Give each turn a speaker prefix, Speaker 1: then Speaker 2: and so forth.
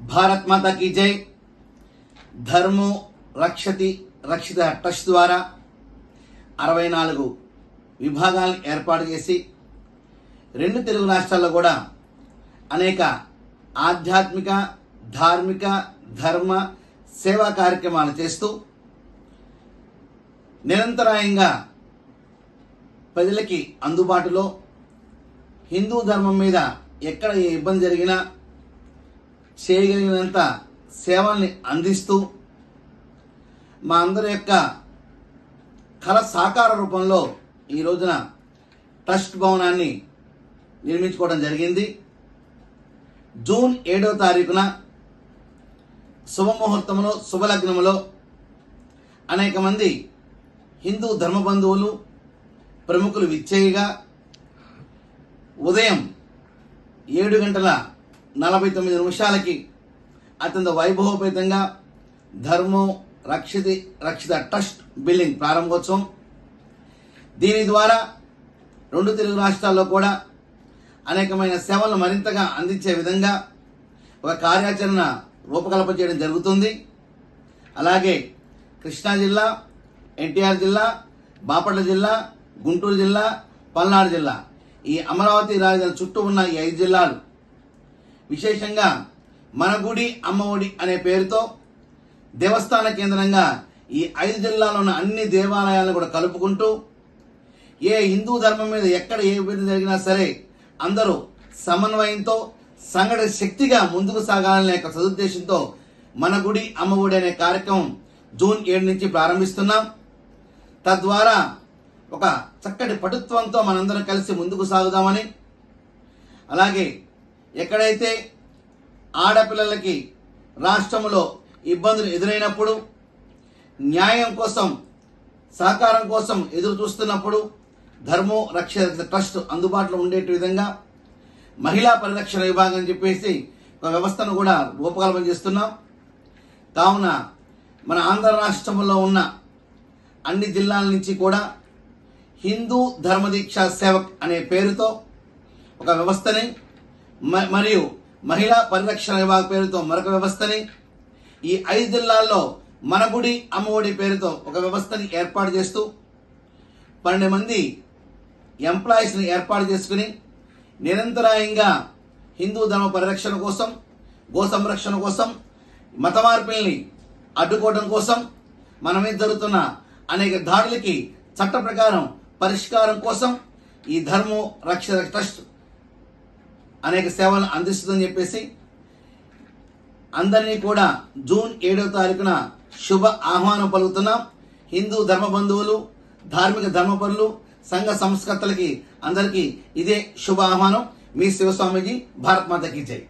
Speaker 1: భారత్ మాతా key జై. ధర్మో రక్షతి రక్షిత ట్రస్ట్ ద్వారా అరవై నాలుగు విభాగాలను ఏర్పాటు చేసి రెండు తెలుగు రాష్ట్రాల్లో కూడా అనేక ఆధ్యాత్మిక ధార్మిక ధర్మ సేవా కార్యక్రమాలు చేస్తూ నిరంతరాయంగా ప్రజలకి అందుబాటులో హిందూ ధర్మం మీద ఎక్కడ ఏ ఇబ్బంది జరిగినా చేయగలిగినంత సేవల్ని అందిస్తూ మా అందరి యొక్క కళ సాకార రూపంలో ఈ రోజున ట్రస్ట్ భవనాన్ని నిర్మించుకోవడం జరిగింది. జూన్ ఏడవ తారీఖున శుభముహూర్తంలో శుభలగ్నములో అనేక మంది హిందూ ధర్మ బంధువులు ప్రముఖులు విచ్చేయగా ఉదయం ఏడు గంటల నలభై తొమ్మిది నిమిషాలకి అత్యంత వైభవపేతంగా ధర్మం రక్షిత రక్షిత ట్రస్ట్ బిల్డింగ్ ప్రారంభోత్సవం. దీని ద్వారా రెండు తెలుగు రాష్ట్రాల్లో కూడా అనేకమైన సేవలను మరింతగా అందించే విధంగా ఒక కార్యాచరణ రూపకల్పన చేయడం జరుగుతుంది. అలాగే కృష్ణా జిల్లా ఎన్టీఆర్ జిల్లా బాపట్ల జిల్లా గుంటూరు జిల్లా పల్నాడు జిల్లా ఈ అమరావతి రాజధాని చుట్టూ ఉన్న ఈ ఐదు జిల్లాలు విశేషంగా మన గుడి అమ్మఒడి అనే పేరుతో దేవస్థాన కేంద్రంగా ఈ ఐదు జిల్లాలో ఉన్న అన్ని దేవాలయాలను కూడా కలుపుకుంటూ ఏ హిందూ ధర్మం మీద ఎక్కడ ఏ ఇబ్బంది జరిగినా సరే అందరూ సమన్వయంతో సంఘటన శక్తిగా ముందుకు సాగాలనే యొక్క సదుద్దేశంతో మన గుడి అమ్మఒడి అనే కార్యక్రమం జూన్ ఏడు నుంచి ప్రారంభిస్తున్నాం. తద్వారా ఒక చక్కటి పటుత్వంతో మనందరం కలిసి ముందుకు సాగుదామని అలాగే ఎక్కడైతే ఆడపిల్లలకి రాష్ట్రంలో ఇబ్బందులు ఎదురైనప్పుడు న్యాయం కోసం సహకారం కోసం ఎదురు చూస్తున్నప్పుడు ధర్మో రక్ష ట్రస్ట్ అందుబాటులో ఉండేటి విధంగా మహిళా పరిరక్షణ విభాగం అని చెప్పేసి ఒక వ్యవస్థను కూడా రూపకల్పన చేస్తున్నాం. కావున మన ఆంధ్ర రాష్ట్రంలో ఉన్న అన్ని జిల్లాల నుంచి కూడా హిందూ ధర్మదీక్ష సేవక్ అనే పేరుతో ఒక వ్యవస్థని మరియు మహిళా పరిరక్షణ విభాగ పేరుతో మరొక వ్యవస్థని ఈ ఐదు జిల్లాల్లో మనగుడి అమ్మఒడి పేరుతో ఒక వ్యవస్థని ఏర్పాటు చేస్తూ పన్నెండు మంది ఎంప్లాయీస్ని ఏర్పాటు చేసుకుని నిరంతరాయంగా హిందూ ధర్మ పరిరక్షణ కోసం గో సంరక్షణ కోసం మత మార్పుల్ని అడ్డుకోవడం కోసం మన మీద జరుగుతున్న అనేక దాడులకి చట్ట ప్రకారం పరిష్కారం కోసం ఈ ధర్మ రక్షణ ట్రస్ట్ అనేక సేవలను అందిస్తుందని చెప్పేసి అందరినీ కూడా జూన్ ఏడవ తారీఖున శుభ ఆహ్వానం పలుకుతున్నాం. హిందూ ధర్మ బంధువులు ధార్మిక ధర్మపరులు సంఘ సంస్కర్తలకి అందరికీ ఇదే శుభ ఆహ్వానం. మీ శివస్వామీజీ భారత్ మాతకి జై.